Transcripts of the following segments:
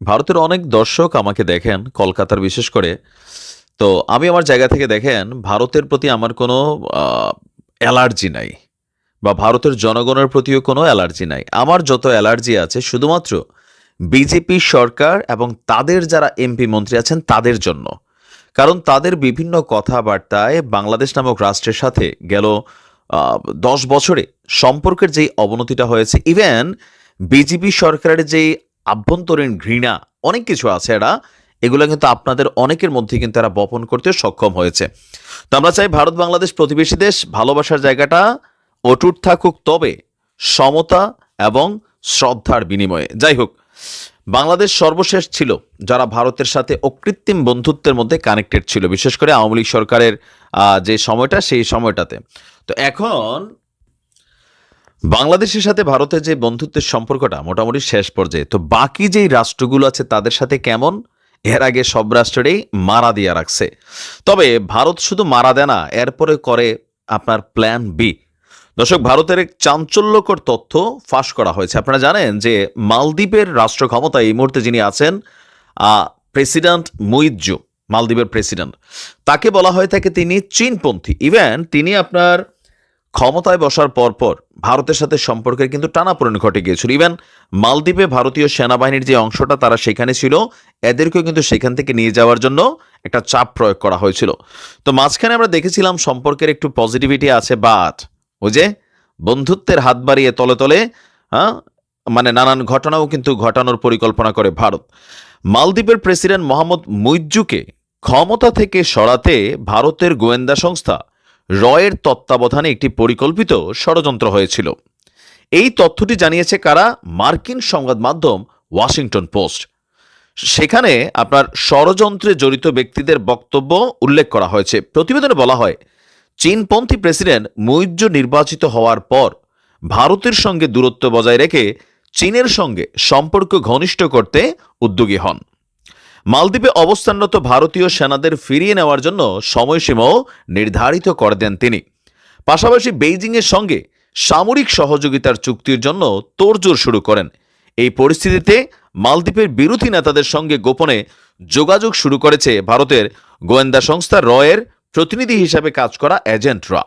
ভারতের অনেক দর্শক আমাকে দেখেন, কলকাতার বিশেষ করে। তো আমি আমার জায়গা থেকে দেখেন, ভারতের প্রতি আমার কোনো অ্যালার্জি নাই বা ভারতের জনগণের প্রতিও কোনো অ্যালার্জি নাই। আমার যত অ্যালার্জি আছে, শুধুমাত্র বিজেপি সরকার এবং তাদের যারা এমপি মন্ত্রী আছেন, তাদের জন্য। কারণ তাদের বিভিন্ন কথাবার্তায় বাংলাদেশ নামক রাষ্ট্রের সাথে গেল দশ বছরে সম্পর্কের যেই অবনতিটা হয়েছে ইভেন বিজেপি সরকারের যেই আভ্যন্তরীণ ঘৃণা অনেক কিছু আছে এরা। এগুলো কিন্তু আপনাদের অনেকের মধ্যে কিন্তু এরা বপন করতে সক্ষম হয়েছে। তো আমরা চাই ভারত বাংলাদেশ প্রতিবেশী দেশ ভালোবাসার জায়গাটা অটুট থাকুক, তবে সমতা এবং শ্রদ্ধার বিনিময়ে। যাই হোক, বাংলাদেশ সর্বশেষ ছিল যারা ভারতের সাথে অকৃত্রিম বন্ধুত্বের মধ্যে কানেক্টেড ছিল, বিশেষ করে আওয়ামী লীগ সরকারের যে সময়টা, সেই সময়টাতে। তো এখন বাংলাদেশের সাথে ভারতের যে বন্ধুত্বের সম্পর্কটা মোটামুটি শেষ পর্যায়ে। তো বাকি যেই রাষ্ট্রগুলো আছে, তাদের সাথে কেমন? এর আগে সব রাষ্ট্রেরই মারা দিয়া রাখছে। তবে ভারত শুধু মারা দেয় না, এরপরে করে আপনার প্ল্যান বি দর্শক, ভারতের এক চাঞ্চল্যকর তথ্য ফাঁস করা হয়েছে। আপনারা জানেন যে মালদ্বীপের রাষ্ট্র ক্ষমতায় এই মুহূর্তে যিনি আছেন প্রেসিডেন্ট মুইজ্জু, মালদ্বীপের প্রেসিডেন্ট। তাকে বলা হয়ে থাকে তিনি চীনপন্থী। ইভেন তিনি আপনার ক্ষমতায় বসার পরপর ভারতের সাথে সম্পর্কের কিন্তু টানাপোড়েন ঘটে গিয়েছিল। ইভেন মালদ্বীপে ভারতীয় সেনাবাহিনীর যে অংশটা তারা সেখানে ছিল, এদেরকেও কিন্তু সেখান থেকে নিয়ে যাওয়ার জন্য একটা চাপ প্রয়োগ করা হয়েছিল। তো মাঝখানে আমরা দেখেছিলাম সম্পর্কের একটু পজিটিভিটি আছে বাট ওই যে বন্ধুত্বের হাত বাড়িয়ে তলে তলে হ্যাঁ মানে নানান ঘটনাও কিন্তু ঘটানোর পরিকল্পনা করে ভারত। মালদ্বীপের প্রেসিডেন্ট মোহাম্মদ মুইজ্জুকে ক্ষমতা থেকে সরাতে ভারতের গোয়েন্দা সংস্থা রয়ের তত্ত্বাবধানে একটি পরিকল্পিত ষড়যন্ত্র হয়েছিল। এই তথ্যটি জানিয়েছে কারা? মার্কিন সংবাদ মাধ্যম ওয়াশিংটন পোস্ট। সেখানে আপনার ষড়যন্ত্রে জড়িত ব্যক্তিদের বক্তব্য উল্লেখ করা হয়েছে। প্রতিবেদনে বলা হয়, চীনপন্থী প্রেসিডেন্ট মুইজ্জু নির্বাচিত হওয়ার পর ভারতের সঙ্গে দূরত্ব বজায় রেখে চীনের সঙ্গে সম্পর্ক ঘনিষ্ঠ করতে উদ্যোগী হন। মালদ্বীপে অবস্থানরত ভারতীয় সেনাদের ফিরিয়ে নেওয়ার জন্য সময়সীমাও নির্ধারিত করে দেন তিনি। পাশাপাশি বেইজিংয়ের সঙ্গে সামরিক সহযোগিতার চুক্তির জন্য তোড়জোড় শুরু করেন। এই পরিস্থিতিতে মালদ্বীপের বিরোধী নেতাদের সঙ্গে গোপনে যোগাযোগ শুরু করেছে ভারতের গোয়েন্দা সংস্থা রয়ের প্রতিনিধি হিসাবে কাজ করা এজেন্টরা।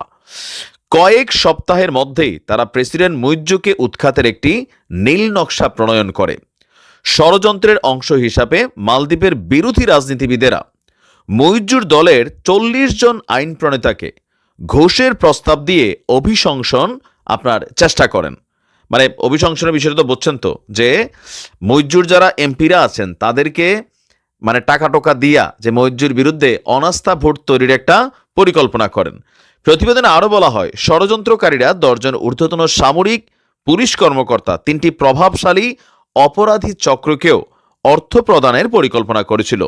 কয়েক সপ্তাহের মধ্যেই তারা প্রেসিডেন্ট মুইজ্জুকে উৎখাতের একটি নীল নকশা প্রণয়ন করে। ষড়যন্ত্রের অংশ হিসাবে মালদ্বীপের বিরোধী রাজনীতিবিদেরা মইজুর দলের চল্লিশ জন আইন প্রণেতাকে ঘোষের প্রস্তাব দিয়ে অভিশংসন আপনার চেষ্টা করেন। মানে অভিশংসনের বিষয়টা তো বুঝছেন তো, যে মইজুর যারা এমপিরা আছেন, তাদেরকে মানে টাকা টোকা দিয়া যে মইজুর বিরুদ্ধে অনাস্থা ভোট তৈরির একটা পরিকল্পনা করেন। প্রতিবেদনে আরও বলা হয়, ষড়যন্ত্রকারীরা দশজন ঊর্ধ্বতন সামরিক, পুলিশ কর্মকর্তা, তিনটি প্রভাবশালী অপরাধী চক্রকেও অর্থ প্রদানের পরিকল্পনা করেছিল।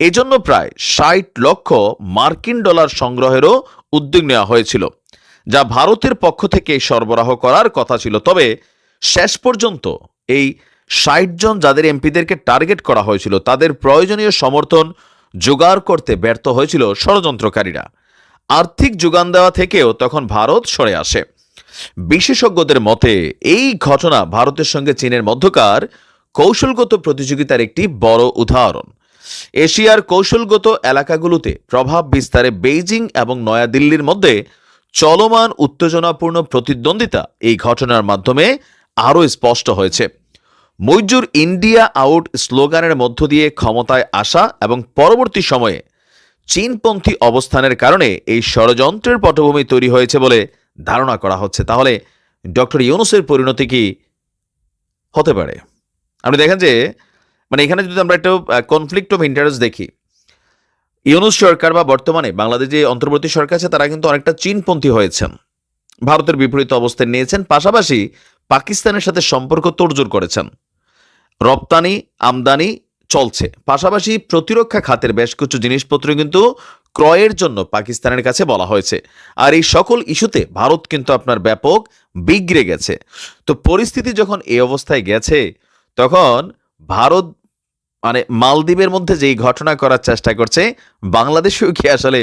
এজন্য প্রায় ষাট লক্ষ মার্কিন ডলার সংগ্রহেরও উদ্যোগ নেওয়া হয়েছিল, যা ভারতের পক্ষ থেকে সরবরাহ করার কথা ছিল। তবে শেষ পর্যন্ত এই ষাট জন যাদের এমপিদেরকে টার্গেট করা হয়েছিল, তাদের প্রয়োজনীয় সমর্থন জোগাড় করতে ব্যর্থ হয়েছিল ষড়যন্ত্রকারীরা। আর্থিক যোগান দেওয়া থেকেও তখন ভারত সরে আসে। বিশেষজ্ঞদের মতে, এই ঘটনা ভারতের সঙ্গে চীনের মধ্যকার কৌশলগত প্রতিযোগিতার একটি বড় উদাহরণ। এশিয়ার কৌশলগত এলাকাগুলোতে প্রভাব বিস্তারে বেইজিং এবং নয়াদিল্লির মধ্যে চলমান উত্তেজনাপূর্ণ প্রতিদ্বন্দ্বিতা এই ঘটনার মাধ্যমে আরও স্পষ্ট হয়েছে। মৈজুর ইন্ডিয়া আউট স্লোগানের মধ্য দিয়ে ক্ষমতায় আসা এবং পরবর্তী সময়ে চীনপন্থী অবস্থানের কারণে এই ষড়যন্ত্রের পটভূমি তৈরি হয়েছে বলে ধারণা করা হচ্ছে। তাহলে ডক্টর ইউনুসের পরিণতি কি হতে পারে? আপনি দেখেন যে মানে এখানে যদি আমরা একটা কনফ্লিক্ট অফ ইন্টারেস্ট দেখি, ইউনুস সরকার বা বর্তমানে বাংলাদেশ যে অন্তর্বর্তী সরকার আছে, তারা কিন্তু অনেকটা চীনপন্থী হয়েছেন। ভারতের বিপরীত অবস্থান নিয়েছেন, পাশাপাশি পাকিস্তানের সাথে সম্পর্ক তোড়জোড় করেছেন। রপ্তানি, আমদানি চলছে, পাশাপাশি প্রতিরক্ষা খাতের বেশ কিছু জিনিসপত্র কিন্তু ক্রয়ের জন্য পাকিস্তানের কাছে বলা হয়েছে। আর এই সকল ইস্যুতে ভারত কিন্তু আপনার ব্যাপক বিগড়ে গেছে। তো পরিস্থিতি যখন এই অবস্থায় গেছে, তখন ভারত মানে মালদ্বীপের মধ্যে যেই ঘটনা করার চেষ্টা করছে, বাংলাদেশেও কি আসলে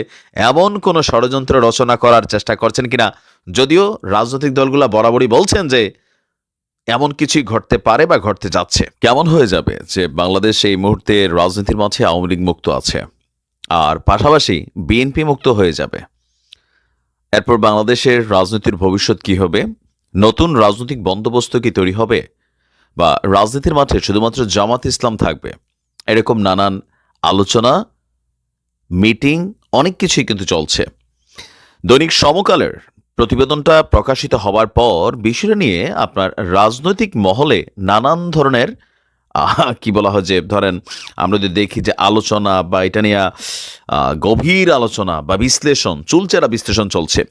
এমন কোনো ষড়যন্ত্র রচনা করার চেষ্টা করছেন কিনা? যদিও রাজনৈতিক দলগুলো বরাবরই বলছেন যে, এমন কিছুই ঘটতে পারে বা ঘটতে যাচ্ছে। কেমন হয়ে যাবে যে বাংলাদেশ এই মুহূর্তে রাজনীতির মাঝে আওয়ামী লীগ মুক্ত আছে? আর পাশাপাশি বিএনপি মুক্ত হয়ে যাবে। এরপর বাংলাদেশের রাজনীতির ভবিষ্যৎ কি হবে? নতুন রাজনৈতিক বন্দোবস্ত কি তৈরি হবে? বা রাজনীতির মাঠে শুধুমাত্র জামাত ইসলাম থাকবে? এরকম নানান আলোচনা, মিটিং, অনেক কিছুই কিন্তু চলছে। দৈনিক সমকালের প্রতিবেদনটা প্রকাশিত হওয়ার পর বিষয়টা নিয়ে আপনার রাজনৈতিক মহলে নানান ধরনের কি বলা হয় যে, ধরেন আমরা যদি দেখি যে আলোচনা বা এটা নিয়ে গভীর আলোচনা বা বিশ্লেষণ চলছে চুলচেরা বিশ্লেষণ চলছে।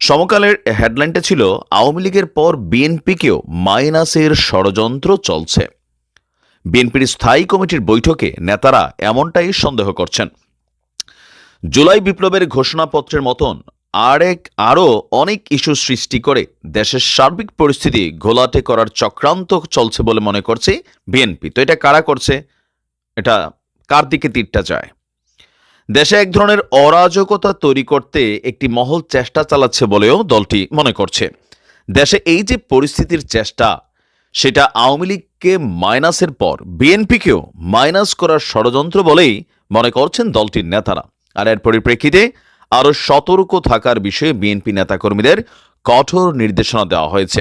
সমকালের হেডলাইনটা ছিল, আওয়ামী লীগের পর বিএনপিকেও মাইনাসের ষড়যন্ত্র চলছে। বিএনপির স্থায়ী কমিটির বৈঠকে নেতারা এমনটাই সন্দেহ করছেন। জুলাই বিপ্লবের ঘোষণাপত্রের মতন আরেক আরও অনেক ইস্যু সৃষ্টি করে দেশের সার্বিক পরিস্থিতি ঘোলাটে করার চক্রান্ত চলছে বলে মনে করছে বিএনপি। তো এটা কারা করছে? এটা কার দিকে তীরটা যায়? দেশে এক ধরনের অরাজকতা তৈরি করতে একটি মহল চেষ্টা চালাচ্ছে বলেও দলটি মনে করছে। দেশে এই যে পরিস্থিতির চেষ্টা, সেটা আওয়ামী লীগকে মাইনাসের পর বিএনপিকেও মাইনাস করার ষড়যন্ত্র বলেই মনে করছেন দলটির নেতারা। আর এর পরিপ্রেক্ষিতে আরও সতর্ক থাকার বিষয়ে বিএনপি নেতাকর্মীদের কঠোর নির্দেশনা দেওয়া হয়েছে।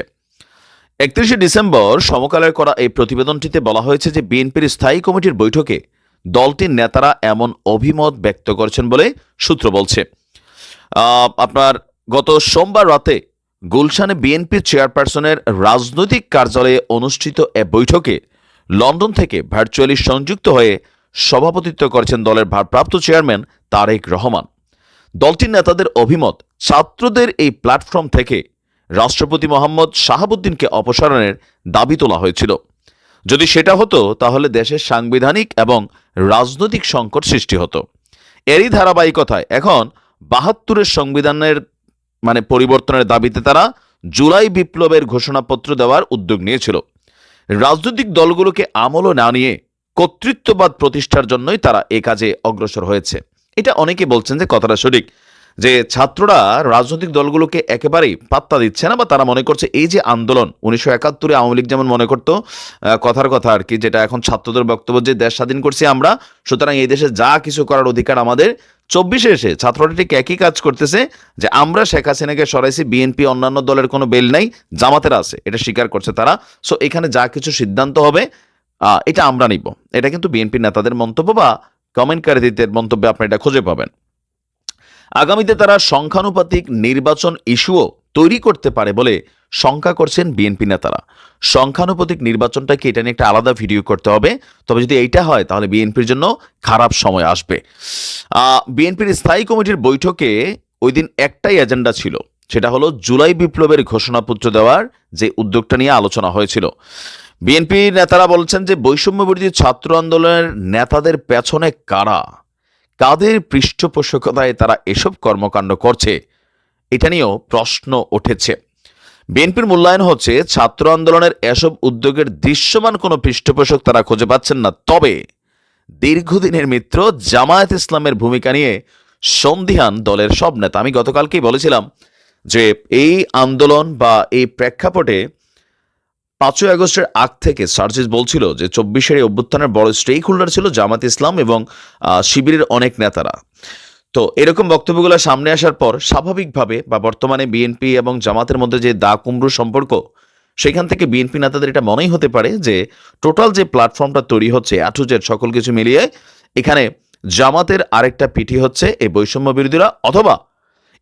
একত্রিশে ডিসেম্বর সমকালের করা এই প্রতিবেদনটিতে বলা হয়েছে যে বিএনপির স্থায়ী কমিটির বৈঠকে দলটির নেতারা এমন অভিমত ব্যক্ত করেছেন বলে সূত্র বলছে। আপনার গত সোমবার রাতে গুলশানে বিএনপি চেয়ারপারসনের রাজনৈতিক কার্যালয়ে অনুষ্ঠিত এ বৈঠকে লন্ডন থেকে ভার্চুয়ালি সংযুক্ত হয়ে সভাপতিত্ব করেছেন দলের ভারপ্রাপ্ত চেয়ারম্যান তারেক রহমান। দলটির নেতাদের অভিমত, ছাত্রদের এই প্ল্যাটফর্ম থেকে রাষ্ট্রপতি মোহাম্মদ শাহাবুদ্দিনকে অপসারণের দাবি তোলা হয়েছিল। যদি সেটা হতো, তাহলে দেশের সাংবিধানিক এবং রাজনৈতিক সংকট সৃষ্টি হতো। এরই ধারাবাহিকতায় এখন বাহাত্তরের সংবিধানের মানে পরিবর্তনের দাবিতে তারা জুলাই বিপ্লবের ঘোষণাপত্র দেওয়ার উদ্যোগ নিয়েছিল। রাজনৈতিক দলগুলোকে আমলও না নিয়ে কর্তৃত্ববাদ প্রতিষ্ঠার জন্যই তারা এ কাজে অগ্রসর হয়েছে। এটা অনেকে বলছেন যে কথাটা সঠিক, যে ছাত্ররা রাজনৈতিক দলগুলোকে একেবারেই পাত্তা দিচ্ছে না বা তারা মনে করছে এই যে আন্দোলন, উনিশশো একাত্তরে আওয়ামী লীগ যেমন মনে করতো কথার কথা আর কি, যেটা এখন ছাত্রদের বক্তব্য যে দেশ স্বাধীন করছি আমরা, সুতরাং এই দেশে যা কিছু করার অধিকার আমাদের, চব্বিশে এসে ছাত্ররা ঠিক একই কাজ করতেছে যে আমরা শেখ হাসিনাকে সরাইছি, বিএনপি অন্যান্য দলের কোনো বেল নাই, জামাতের আছে, এটা স্বীকার করছে তারা। সো এখানে যা কিছু সিদ্ধান্ত হবে এটা আমরা নিব। এটা কিন্তু বিএনপি নেতাদের মন্তব্য বা কমেন্টকারীদের মন্তব্যে আপনি এটা খুঁজে পাবেন। আগামীতে তারা সংখ্যানুপাতিক নির্বাচন ইস্যুও তৈরি করতে পারে বলে শঙ্কা করছেন বিএনপি নেতারা। সংখ্যানুপাতিক নির্বাচনটা কি এটা নিয়ে একটা আলাদা ভিডিও করতে হবে। তবে যদি এইটা হয়, তাহলে বিএনপির জন্য খারাপ সময় আসবে। বিএনপির স্থায়ী কমিটির বৈঠকে ওই দিন একটাই এজেন্ডা ছিল। সেটা হলো জুলাই বিপ্লবের ঘোষণাপত্র দেওয়ার যে উদ্যোগটা নিয়ে আলোচনা হয়েছিল। বিএনপি নেতারা বলছেন যে বৈষম্য বিরোধী ছাত্র আন্দোলনের নেতাদের পেছনে কারা? কাদের পৃষ্ঠপোষকতায় তারা এসব কর্মকাণ্ড করছে? এটা নিয়েও প্রশ্ন উঠেছে। বিএনপির মূল্যায়ন হচ্ছে, ছাত্র আন্দোলনের এসব উদ্যোগের দৃশ্যমান কোনো পৃষ্ঠপোষক তারা খুঁজে পাচ্ছেন না। তবে দীর্ঘদিনের মিত্র জামায়াত ইসলামের ভূমিকা নিয়ে সন্ধিহান দলের সব নেতা। আমি গতকালকেই বলেছিলাম যে এই আন্দোলন বা এই প্রেক্ষাপটে পাঁচই আগস্টের আগ থেকে সার্জিস বলছিল যে চব্বিশের এই অভ্যুত্থানের বড় স্টেক হোল্ডার ছিল জামাত ইসলাম এবং শিবিরের অনেক নেতারা। তো এরকম বক্তব্যগুলো সামনে আসার পর স্বাভাবিকভাবে বা বর্তমানে বিএনপি এবং জামাতের মধ্যে যে দা কুমড়ো সম্পর্ক, সেখান থেকে বিএনপি নেতাদের এটা মনেই হতে পারে যে টোটাল যে প্ল্যাটফর্মটা তৈরি হচ্ছে অ্যাটুজের সকল কিছু মিলিয়ে, এখানে জামাতের আরেকটা পিঠি হচ্ছে এই বৈষম্য বিরোধীরা অথবা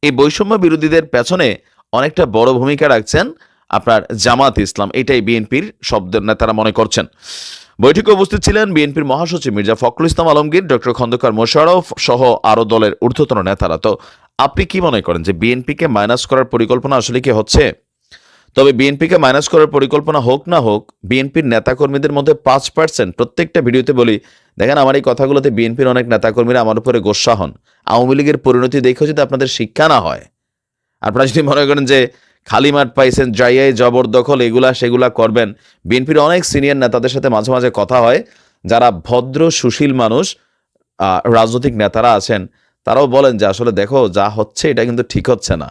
এই বৈষম্য বিরোধীদের পেছনে অনেকটা বড় ভূমিকা রাখছেন আপনার জামাত ইসলাম। এটাই বিএনপির শব্দের নেতারা মনে করছেন। বৈঠকে উপস্থিত ছিলেন বিএনপির মহাসচিব মির্জা ফখরুল ইসলাম আলমগীর, ডক্টর খন্দকার মোশারফ সহ আরও দলের ঊর্ধ্বতন নেতারা। তো আপনি কি মনে করেন যে বিএনপিকে মাইনাস করার পরিকল্পনা আসলে কি হচ্ছে? তবে বিএনপিকে মাইনাস করার পরিকল্পনা হোক না হোক, বিএনপির নেতাকর্মীদের মধ্যে পাঁচ পার্সেন্ট প্রত্যেকটা ভিডিওতে বলি, দেখেন আমার এই কথাগুলোতে বিএনপির অনেক নেতাকর্মীরা আমার উপরে গোসা হন। আওয়ামী লীগের পরিণতি দেখে যদি আপনাদের শিক্ষা না হয়, আপনারা যদি মনে করেন যে খালি মাঠ পাইছেন, জাইয়াই জবরদখল এগুলা সেগুলা করবেন, বিএনপির অনেক সিনিয়র নেতাদের সাথে মাঝে মাঝে কথা হয়, যারা ভদ্র, সুশীল মানুষ রাজনৈতিক নেতারা আছেন, তারাও বলেন যে আসলে দেখো যা হচ্ছে এটা কিন্তু ঠিক হচ্ছে না।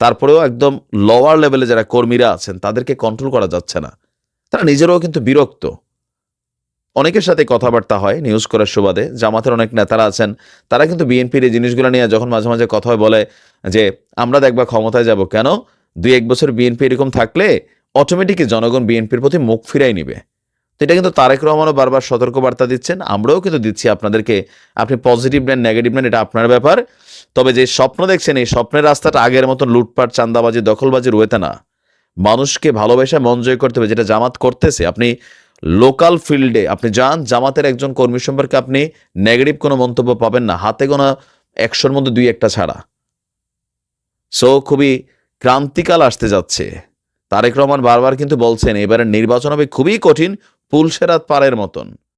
তারপরেও একদম লোয়ার লেভেলে যারা কর্মীরা আছেন, তাদেরকে কন্ট্রোল করা যাচ্ছে না। তারা নিজেরাও কিন্তু বিরক্ত। অনেকের সাথে কথাবার্তা হয় নিউজ করার সুবাদে। জামাতের অনেক নেতারা আছেন, তারা কিন্তু বিএনপির এই জিনিসগুলো নিয়ে যখন মাঝে মাঝে কথা বলে যে, আমরা দেখবা ক্ষমতায় যাব কেন? দুই এক বছর বিএনপি এরকম থাকলে অটোমেটিকই জনগণ বিএনপির প্রতি মুখ ফিরাই নিবে। তো এটা কিন্তু তারেক রহমানও বারবার সতর্কবার্তা দিচ্ছেন। আমরাও কিন্তু দিচ্ছি আপনাদেরকে। আপনি পজিটিভ নেন নেগেটিভ নেন এটা আপনার ব্যাপার। তবে যে স্বপ্ন দেখছেন, এই স্বপ্নের রাস্তাটা আগের মতন লুটপাট চান্দাবাজি দখলবাজি রয়েতে না। মানুষকে ভালোবেসে, মন জয় করতে হবে, যেটা জামাত করতেছে। আপনি লোকাল ফিল্ডে আপনি যান, জামাতের একজন কর্মী সম্পর্কে আপনি নেগেটিভ কোনো মন্তব্য পাবেন না। হাতে গোনা একশোর মধ্যে দুই একটা ছাড়া। সো খুবই ক্রান্তিকাল আসতে যাচ্ছে। তারেক রহমান বারবার কিন্তু বলছেন, এবারের নির্বাচন হবে খুবই কঠিন পুলসেরাত পাড়ের মতন।